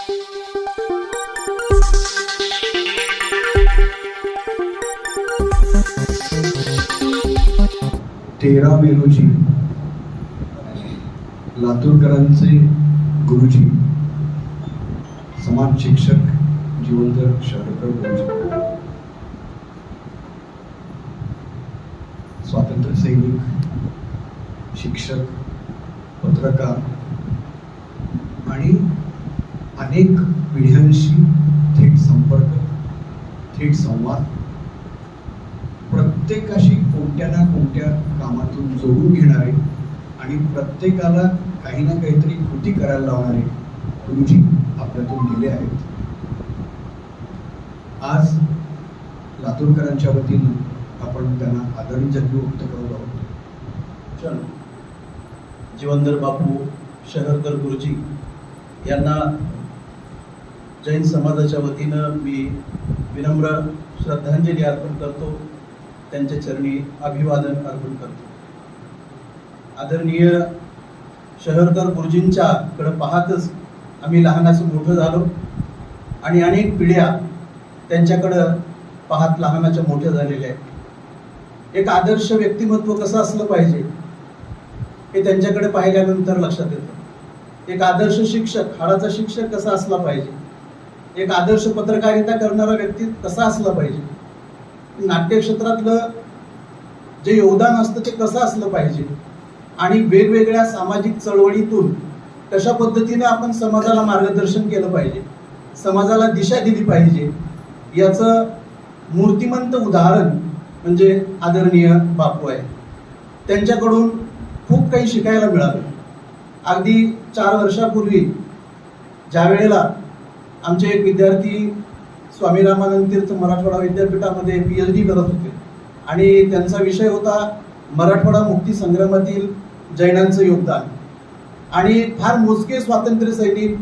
तेरा मे रोजी लातूरकरांचे गुरुजी समाज शिक्षक जीवनधर शरकर गुरुजी. स्वातंत्र्य सैनिक शिक्षक पत्रकार आणि अनेक पिढ्यांशी थेट संपर्क थेट संवाद. प्रत्येकाशी कोणत्या ना कोणत्या कामातून जोडून घेणारे आणि प्रत्येकाला काही ना काहीतरी कृती करायला लावणारे गुरुजी आपल्यातून गेले आहेत. आज लातूरकरांच्या वतीनं आपण त्यांना आदरांजली व्यक्त करत आहोत. चल. जीवनधर बापू शहरकर गुरुजी यांना जैन समाजाच्या वतीनं मी विनम्र श्रद्धांजली अर्पण करतो. त्यांच्या चरणी अभिवादन अर्पण करतो. आदरणीय शहरकर गुरुजींच्याकडं पाहतच आम्ही लहानाचं मोठं झालो. आणि अनेक पिढ्या त्यांच्याकडं पाहत लहानाच्या मोठ्या झालेल्या आहेत. एक आदर्श व्यक्तिमत्व कसं असलं पाहिजे हे त्यांच्याकडे पाहिल्यानंतर लक्षात येतं. एक आदर्श शिक्षक हाडाचा शिक्षक कसा असला पाहिजे एक आदर्श पत्रकारिता करणारा व्यक्ती कसा असला पाहिजे. नाट्य क्षेत्रातलं जे योगदान असतं ते कसं असलं पाहिजे. आणि वेगवेगळ्या सामाजिक चळवळीतून कशा पद्धतीने आपण समाजाला मार्गदर्शन केलं पाहिजे. समाजाला दिशा दिली पाहिजे. याचं मूर्तिमंत उदाहरण म्हणजे आदरणीय बापू आहे. त्यांच्याकडून खूप काही शिकायला मिळालं. अगदी चार वर्षापूर्वी ज्या वेळेला आमचे एक विद्यार्थी स्वामी रामानंद तीर्थ मराठवाडा विद्यापीठामध्ये पी एच डी करत होते. आणि त्यांचा विषय होता मराठवाडा मुक्ती संग्रामातील जैनांचं योगदान. आणि फार मोजके स्वातंत्र्य सैनिक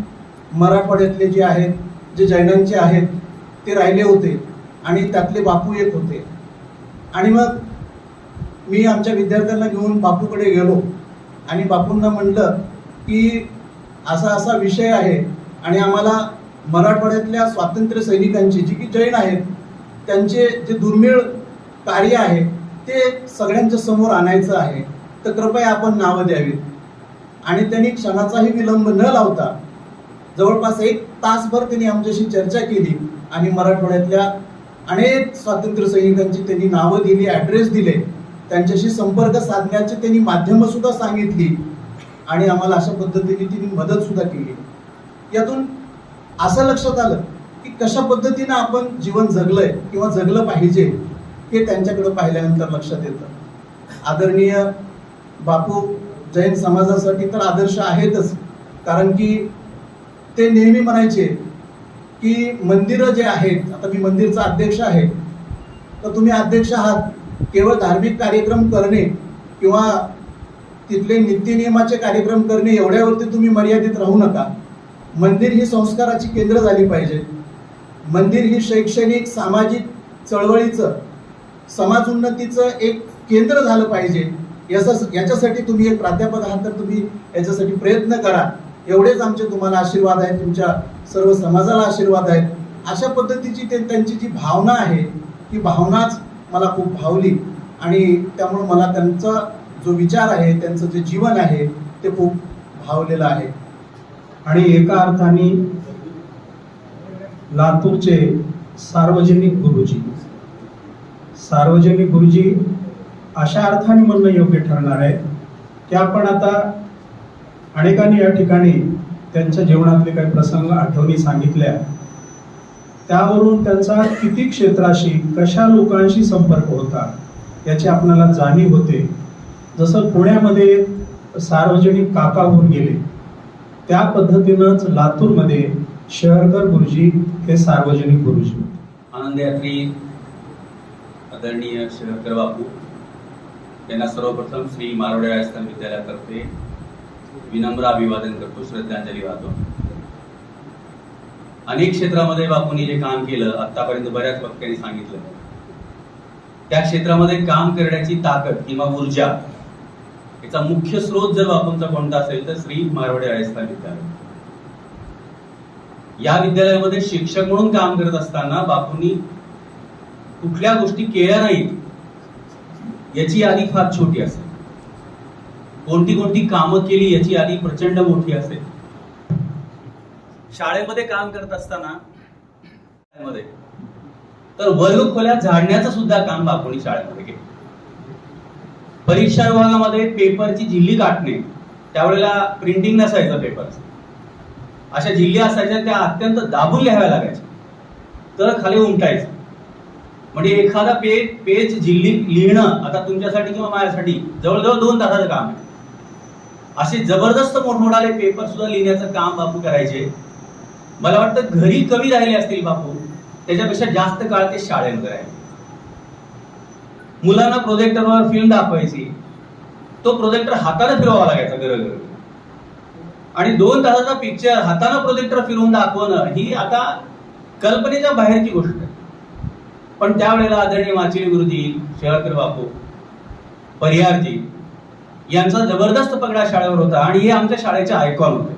मराठवाड्यातले जे आहेत जे जैनांचे आहेत ते राहिले होते आणि त्यातले बापू एक होते. आणि मग मी आमच्या विद्यार्थ्यांना घेऊन बापूकडे गेलो. आणि बापूंना म्हणलं की असा असा विषय आहे आणि आम्हाला मराठवाड्यातल्या स्वातंत्र्य सैनिकांचे जी की जैन आहेत त्यांचे जे दुर्मिळ कार्य आहे ते सगळ्यांच्या समोर आणायचं आहे. तर कृपया आपण नावं द्यावीत. आणि त्यांनी क्षणाचाही विलंब न लावता जवळपास एक तासभर त्यांनी आमच्याशी चर्चा केली आणि मराठवाड्यातल्या अनेक स्वातंत्र्य सैनिकांची त्यांनी नावं दिली ॲड्रेस दिले. त्यांच्याशी संपर्क साधण्याचे त्यांनी माध्यमं सुद्धा सांगितली आणि आम्हाला अशा पद्धतीने त्यांनी मदतसुद्धा केली. यातून असं लक्षात आलं की कशा पद्धतीनं आपण जीवन जगलंय किंवा जगलं पाहिजे हे त्यांच्याकडे पाहिल्यानंतर लक्षात येतं. आदरणीय बापू जैन समाजासाठी तर आदर्श आहेतच कारण की ते नेहमी म्हणायचे की मंदिरं जे आहेत आता मी मंदिरचा अध्यक्ष आहे तर तुम्ही अध्यक्ष आहात. केवळ धार्मिक कार्यक्रम करणे किंवा तिथले नित्यनियमाचे कार्यक्रम करणे एवढ्यावरती तुम्ही मर्यादित राहू नका. मंदिर ही संस्काराची केंद्र झाली पाहिजे. मंदिर ही शैक्षणिक सामाजिक चळवळीचं समाज उन्नतीचं एक केंद्र झालं पाहिजे. याचा याच्यासाठी तुम्ही एक प्राध्यापक आहात तर तुम्ही याच्यासाठी प्रयत्न करा. एवढेच आमचे तुम्हाला आशीर्वाद आहेत तुमच्या सर्व समाजाला आशीर्वाद आहेत. अशा पद्धतीची ते त्यांची जी भावना आहे ती भावनाच मला खूप भावली. आणि त्यामुळे मला त्यांचा जो विचार आहे त्यांचं जे जीवन आहे ते खूप भावलेलं आहे. आणि एका अर्थाने लातूरचे सार्वजनिक गुरुजी. सार्वजनिक गुरुजी अशा अर्थाने म्हणणं योग्य ठरणार आहे की आपण आता अनेकांनी या ठिकाणी त्यांच्या जीवनातले काही प्रसंग आठवणी सांगितल्या. त्यावरून त्यांचा किती क्षेत्राशी कशा लोकांशी संपर्क होता याची आपल्याला जाणीव होते. जसं पुण्यामध्ये सार्वजनिक काका होऊन गेले. त्या पद्धतीनंच लातूरमध्ये शहरकर गुरुजी हे सार्वजनिक गुरुजी आनंद यात्री आदरणीय शहरकर बापू त्यांना सर्वप्रथम श्री मारवडे राजस्थान विद्यालयातर्फे विनम्र अभिवादन करतो श्रद्धांजली वाहतो. अनेक क्षेत्रामध्ये बापूंनी जे काम केलं आतापर्यंत बऱ्याच वक्त्यांनी सांगितलं. त्या क्षेत्रामध्ये काम करण्याची ताकद किंवा ऊर्जा याचा मुख्य स्रोत जर बापूंचा कोणता असेल तर श्री मारवाडे राजस्थान विद्यालय. या विद्यालयामध्ये शिक्षक म्हणून काम करत असताना बापूंनी कुठल्या गोष्टी केल्या नाहीत याची यादी फार छोटी असेल. कोणती कोणती कामं केली याची यादी प्रचंड मोठी असेल. शाळेमध्ये काम करत असताना शाळेमध्ये तर वर्ग खोल्या झाडण्याचं सुद्धा काम बापूंनी शाळेमध्ये केलं. परीक्षा विभागामध्ये पेपरची झिल्ली काटणे त्यावेळेला प्रिंटिंग नसायचं पेपर अशा झिल्ली असायच्या त्या अत्यंत दाबून लिहाव्या लागायच्या. तर खाली उमटायचं. म्हणजे एखादा पेज पेज झिल्ली लिहिणं आता तुमच्यासाठी किंवा माझ्यासाठी जवळजवळ दोन तासाचं काम आहे. असे जबरदस्त मोठमोठाले पेपर सुद्धा लिहिण्याचं काम बापू करायचे. मला वाटतं घरी कमी राहिले असतील बापू त्याच्यापेक्षा जास्त काळ ते शाळेमध्ये राहिले मुलांना प्रोजेक्टरवर फिल्म दाखवायची. तो प्रोजेक्टर हाताने फिरवावा लागायचा गरज आणि दोन तासाचा पिक्चर हाताने प्रोजेक्टर फिरवून दाखवणं ही आता कल्पनेच्या बाहेरची गोष्ट आहे. पण त्यावेळेला आदरणीय माचिली गुरुजी शेळकर बापू परिहारजी यांचा जबरदस्त पगडा शाळेवर होता आणि हे आमच्या शाळेचे आयकॉन होते.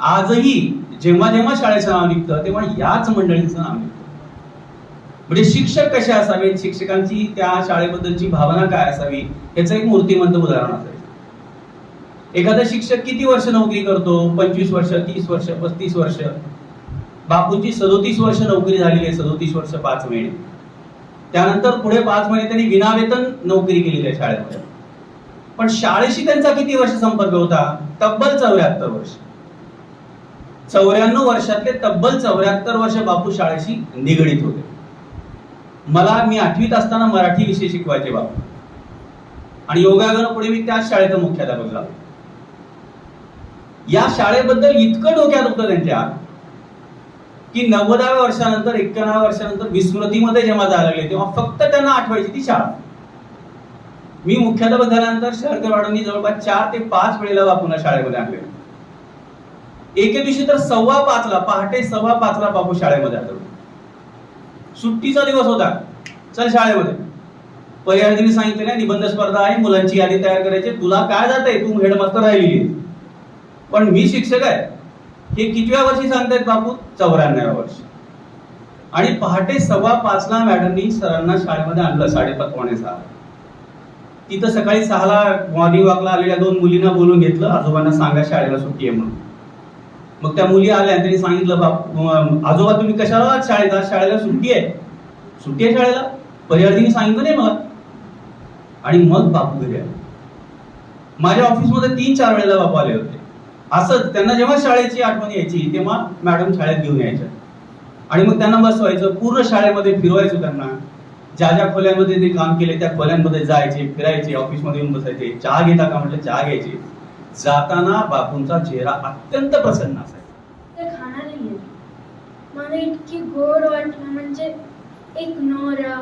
आजही जेव्हा जेव्हा शाळेचं नाव निघतं तेव्हा याच मंडळींचं नाव निघतं. म्हणजे शिक्षक कसे असावेत? शिक्षकांची त्या शाळेबद्दलची भावना काय असावी? याचं एक मूर्तिमंत उदाहरण असायचं एखादा शिक्षक किती वर्ष नोकरी करतो? पंचवीस वर्ष तीस वर्ष पस्तीस वर्ष. बापूंची सदोतीस वर्ष नोकरी झालेली आहे सदोतीस वर्ष पाच महिने. त्यानंतर पुढे पाच महिने त्यांनी विनावेतन नोकरी केलेली आहे शाळेमध्ये. पण शाळेशी त्यांचा किती वर्ष संपर्क होता? तब्बल चौऱ्याहत्तर वर्ष. चौऱ्याण्णव वर्षातले तब्बल चौऱ्याहत्तर वर्ष बापू शाळेशी निगडीत होते. मला मी आठवीत असताना मराठी विषय शिकवायचे बाबा आणि योगायोगानं पुढे मी त्याच शाळेचा मुख्याध्यापक झालो. या शाळेबद्दल इतकं डोक्यात होतं त्यांच्या की नव्वदाव्या वर्षानंतर एक्क्याण्णव्या वर्षानंतर विस्मृतीमध्ये जेव्हा जायला लागले तेव्हा फक्त त्यांना आठवायची ती शाळा. मी मुख्याध्यापक झाल्यानंतर शहरकरवाडांनी जवळपास चार ते पाच वेळेला बापूंना शाळेमध्ये आणले. एके दिवशी तर सव्वा पाचला पहाटे सव्वा पाचला बापू शाळेमध्ये आलो. सुट्टीचा दिवस होता. चल शाळेमध्ये. पर्यायीने सांगितलं नाही निबंध स्पर्धा आहे मुलांची यादी तयार करायची तुला काय जात आहे तू हेडमास्टर राहिलेली पण मी शिक्षक आहे. हे कितव्या वर्षी सांगतायत बापू? चौऱ्याण्णव्या वर्षी. आणि पहाटे सव्वा पाचला मॅडमनी सरांना शाळेमध्ये आणलं साडेपाच पावणे सहा. तिथं सकाळी सहाला मॉर्निंग वॉकला आलेल्या दोन मुलींना बोलून घेतलं आजोबांना सांगा शाळेला सुट्टी आहे म्हणून. मग त्या मुली आल्या आणि त्यांनी सांगितलं बाप आजोबा तुम्ही कशाला आहात शाळेत आज शाळेला सुट्टी आहे? सुट्टी आहे शाळेला? परिहारजीने सांगितलं नाही मला. आणि मग बापू घरी आले. माझ्या ऑफिसमध्ये तीन चार वेळेला बापू आले होते. असंच त्यांना जेव्हा शाळेची आठवण यायची तेव्हा मॅडम शाळेत घेऊन यायच्या. आणि मग त्यांना बसवायचं पूर्ण शाळेमध्ये फिरवायचं त्यांना. ज्या ज्या खोल्यांमध्ये ते काम केले त्या खोल्यांमध्ये जायचे फिरायचे ऑफिसमध्ये येऊन बसायचे चहा घेता का म्हटलं चहा घ्यायचे. जाताना बापूंचा चेहरा अत्यंत प्रसन्न असायचा. ते खाणार मला इतकी गोड वाटलं म्हणजे एक नवरा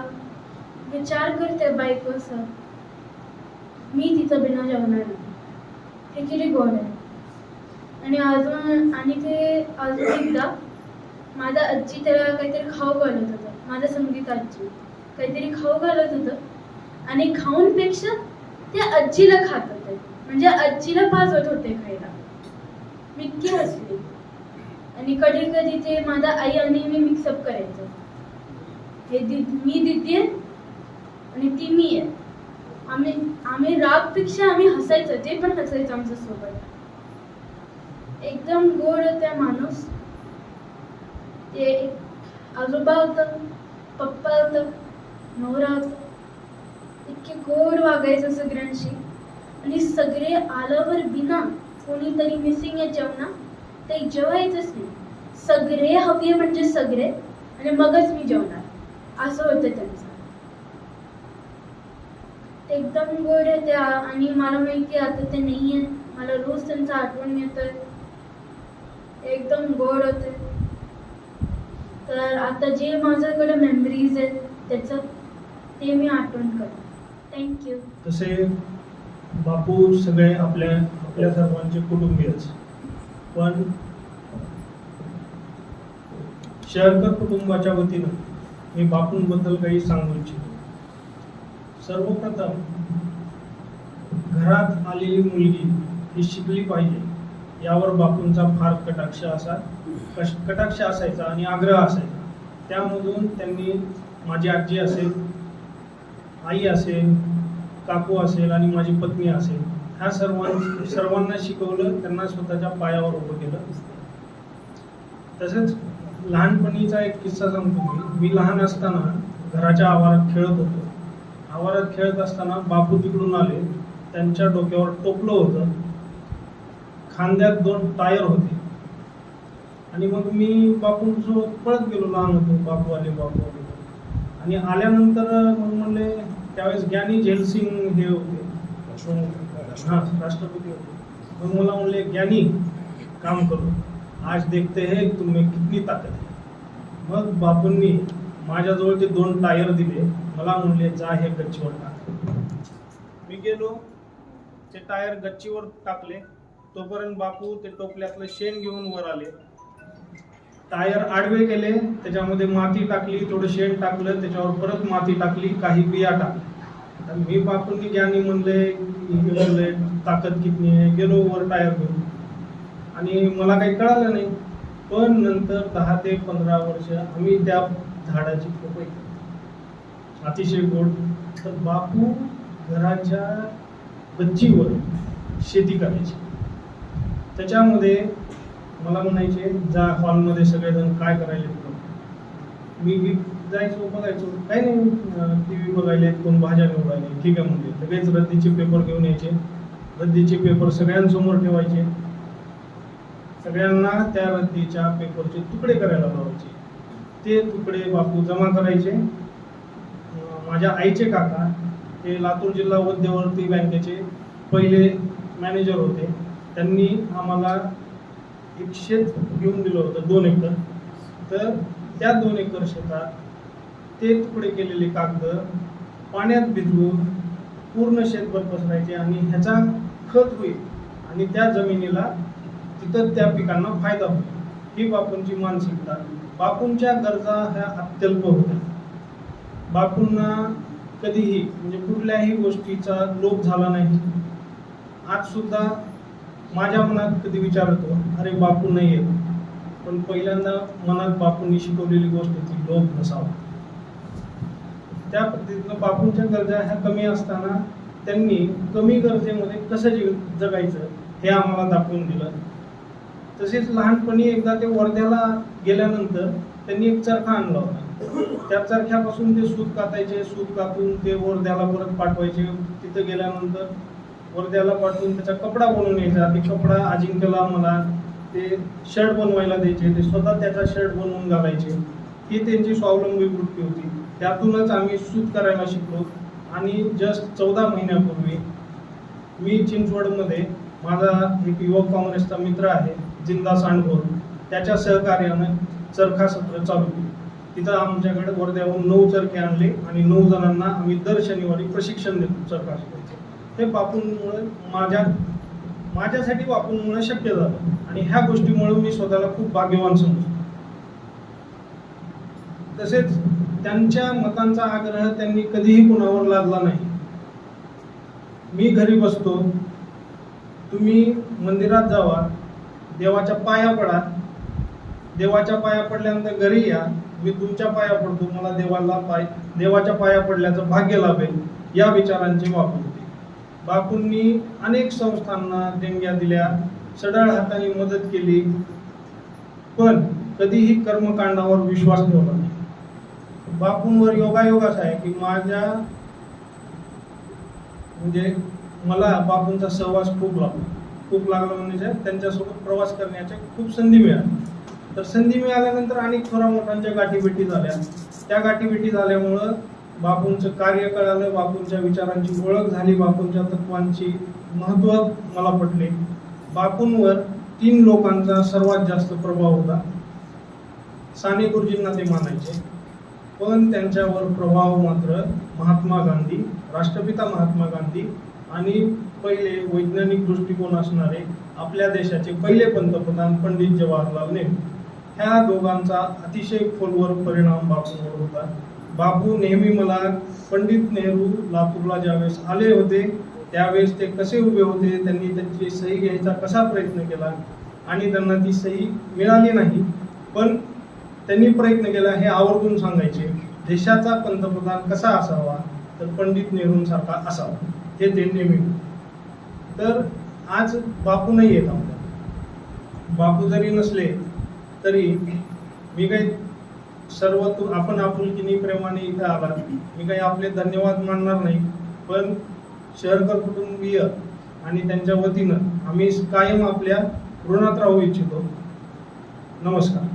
विचार करते बायकोचा. मी तिचं बिना जेवणार नाही हे किती गोड आहे. आणि अजून आणि ते अजून एकदा माझा आजी त्याला काहीतरी खाऊ घालत होतं. माझं संगीत आजी. काहीतरी खाऊ घालत होतं. आणि खाऊनपेक्षा त्या आजीला खात होते. म्हणजे आजीला पाजवत होते खायला. मी इतकी हसली. आणि कधी कधी ते माझा आई आणि मी मिक्सअप करायचं. हे दि मी दिदी आणि ती मी आहे. आम्ही आम्ही रागपेक्षा आम्ही हसायचं ते पण हसायचं आमच्यासोबत. एकदम गोड होत्या माणूस. ते एक आजोबा होतं पप्पा होतं नवरा होता. इतके गोड वागायचं सगळ्यांशी. आणि सगळे आल्यावर बिना कोणीतरी मिसिंग आहे जेवणा ते जेवायचंच नाही. सगळे हवे म्हणजे सगळे आणि मगच मी जेवणार. असं होतं त्यांचं. ते एकदम गोड आहे त्या आणि मला माहिती आता ते नाही आहे मला रोज त्यांचं आठवण येतं एकदम गोड होते. तर आता जे माझ्याकडे मेमरीज आहेत त्याचं ते मी आठवण करते. थँक्यू तसे बापू सगळे आपल्या आपल्या सर्वांचे कुटुंबीयच. पण शेअरकर कुटुंबाच्या वतीनं मी बापूंबद्दल काही सांगू इच्छितो. सर्वप्रथम घरात आलेली मुलगी ही शिकली पाहिजे यावर बापूंचा फार कटाक्ष असा कश कटाक्ष असायचा आणि आग्रह असायचा. त्यामधून त्यांनी माझी आजी असेल आई असेल काकू असेल आणि माझी पत्नी असेल ह्या सर्वां सर्वांना शिकवलं त्यांना स्वतःच्या पायावर उभं केलं. तसेच लहानपणीचा एक किस्सा सांगतो मी. मी लहान असताना घराच्या आवारात खेळत होतो. आवारात खेळत असताना बापू तिकडून आले. त्यांच्या डोक्यावर टोपलं होतं. खांद्यात दोन टायर होते. आणि मग मी बापूंसोबत पळत गेलो लहान होतो. बापू आले बापू आले. आणि आल्यानंतर मग म्हणले त्यावेळेस ज्ञानी झेलसिंग हे होते. हा राष्ट्रपती होते. मग मला म्हणले ज्ञानी काम करो. आज देखते है तुम्ही कितनी ताकद आहे. मग बापूंनी माझ्याजवळ ते दोन टायर दिले. मला म्हणले जा हे गच्चीवर टाक. मी गेलो. ते टायर गच्चीवर टाकले. तोपर्यंत बापू ते टोपल्यातलं शेण घेऊन वर आले. टायर आडवे केले त्याच्यामध्ये माती टाकली थोडं शेण टाकलं त्याच्यावर परत माती टाकली काही बिया टाकल्या. तर मी बापूंनी ज्ञानी म्हणले म्हणले ताकद किती आहे गेलो वर टायर घेऊन. आणि मला काही कळालं नाही. पण नंतर दहा ते पंधरा वर्ष आम्ही त्या झाडाची पपई अतिशय गोड. तर बापू घराच्या गच्चीवर शेती करायची. त्याच्यामध्ये मला म्हणायचे जा हॉलमध्ये सगळेजण काय करायला मी मी जायचो बघायचो. काही नाही टी व्ही बघायले कोण भाज्या निवडायले ठीक आहे म्हणजे सगळेच रद्दीचे पेपर घेऊन यायचे. रद्दीचे पेपर सगळ्यांसमोर ठेवायचे. सगळ्यांना त्या रद्दीच्या पेपरचे तुकडे करायला लावायचे. ते तुकडे बापू जमा करायचे. माझ्या आईचे काका हे लातूर जिल्हा मध्यवर्ती बँकेचे पहिले मॅनेजर होते. त्यांनी आम्हाला एक शेत घेऊन दिलं होतं दोन एकर. तर त्या दोन एकर शेतात ते तुकडे केलेले कागद पाण्यात भिजवून पूर्ण शेतभर पसरायचे आणि ह्याचा खत होईल आणि त्या जमिनीला तिथं त्या पिकांना फायदा होईल. ही बापूंची मानसिकता. बापूंच्या गरजा ह्या अत्यल्प होत्या. बापूंना कधीही म्हणजे कुठल्याही गोष्टीचा लोभ झाला नाही. आजसुद्धा माझ्या मनात कधी विचार होतो अरे बापू नाही येत पण पहिल्यांदा मनात बापूंनी शिकवलेली गोष्ट होती लोभ नसावा. त्या पद्धतीनं बापूंच्या गरजा ह्या कमी असताना त्यांनी कमी गरजेमध्ये कसं जीव जगायचं हे आम्हाला दाखवून दिलं. तसेच लहानपणी एकदा ते वर्ध्याला गेल्यानंतर त्यांनी एक चरखा आणला होता. त्या चरख्यापासून ते सूत कातायचे सूत कातून ते वर्ध्याला परत पाठवायचे. तिथं गेल्यानंतर वर्ध्याला पाठवून त्याचा कपडा बनवून यायचा. ते कपडा अजिंक्यला मला ते शर्ट बनवायला द्यायचे ते स्वतः त्याचा शर्ट बनवून घालायचे. ही त्यांची स्वावलंबी वृत्ती होती. त्यातूनच आम्ही सूत करायला शिकलो. आणि जस्ट चौदा महिन्यापूर्वी मी चिंचवडमध्ये माझा एक युवक काँग्रेसचा मित्र आहे जिंदा सांडभोर त्याच्या सहकार्यानं चरखा सत्र चालू केलं. तिथं आमच्याकडे वर्ध्याहून नऊ चरखे आणले आणि नऊ जणांना आम्ही दर शनिवारी प्रशिक्षण देतो चरखा शिकायचे हे बापूंमुळे माझ्या माझ्यासाठी वापरून बापूंमुळे शक्य झालं. आणि ह्या गोष्टीमुळे मी स्वतःला खूप भाग्यवान समजतो. तसेच त्यांच्या मतांचा आग्रह त्यांनी कधीही कुणावर लादला नाही. मी घरी बसतो. तुम्ही मंदिरात जावा. देवाच्या पाया पडा. देवाच्या पाया पडल्यानंतर घरी या. मी तुमच्या पाया पडतो. मला देवाला पाय देवाच्या पाया पडल्याचं भाग्य लाभेल. या विचारांचे वापर. बापूंनी अनेक संस्थांना देणग्या दिल्या. सढळ हाताने मदत केली. पण कधीही कर्मकांडावर विश्वास ठेवला नाही. बापूंवर योगायोग असा आहे की माझ्या म्हणजे मला बापूंचा सहवास खूप लागला. खूप लागला म्हणजे त्यांच्यासोबत प्रवास करण्याच्या खूप संधी मिळाल्या तर संधी मिळाल्यानंतर अनेक थोरा मोठ्यांच्या गाठीभेटी झाल्या. त्या गाठीभेटी झाल्यामुळं बापूंचं कार्य कळालं बापूंच्या विचारांची ओळख झाली बापूंच्या तत्वांची महत्त्व मला पटले. बापूंवर तीन लोकांचा सर्वात जास्त प्रभाव होता. साने गुरुजींना ते मानायचे पण त्यांच्यावर प्रभाव मात्र महात्मा गांधी राष्ट्रपिता महात्मा गांधी आणि पहिले वैज्ञानिक दृष्टिकोन असणारे आपल्या देशाचे पहिले पंतप्रधान पंडित जवाहरलाल नेहरू. ह्या दोघांचा अतिशय खोलवर परिणाम बापूंवर होता. बापू नेहमी मला पंडित नेहरू लातूरला ज्यावेळेस आले होते त्यावेळेस ते कसे उभे होते त्यांनी त्यांची सही घ्यायचा कसा प्रयत्न केला आणि त्यांना ती सही मिळाली नाही. पण त्यांनी प्रयत्न केला हे आवर्जून सांगायचे देशाचा पंतप्रधान कसा असावा तर पंडित नेहरूंसारखा असावा हे ते नेहमी. तर आज बापू नाही येत आपल्या बापू जरी नसले तरी मी काही सर्व तू आपण आपुलकीने प्रेमाने इथं आला मी काही आपले धन्यवाद मानणार नाही पण शहरकर कुटुंबीय आणि त्यांच्या वतीनं आम्ही कायम आपल्या ऋणात राहू इच्छितो. नमस्कार.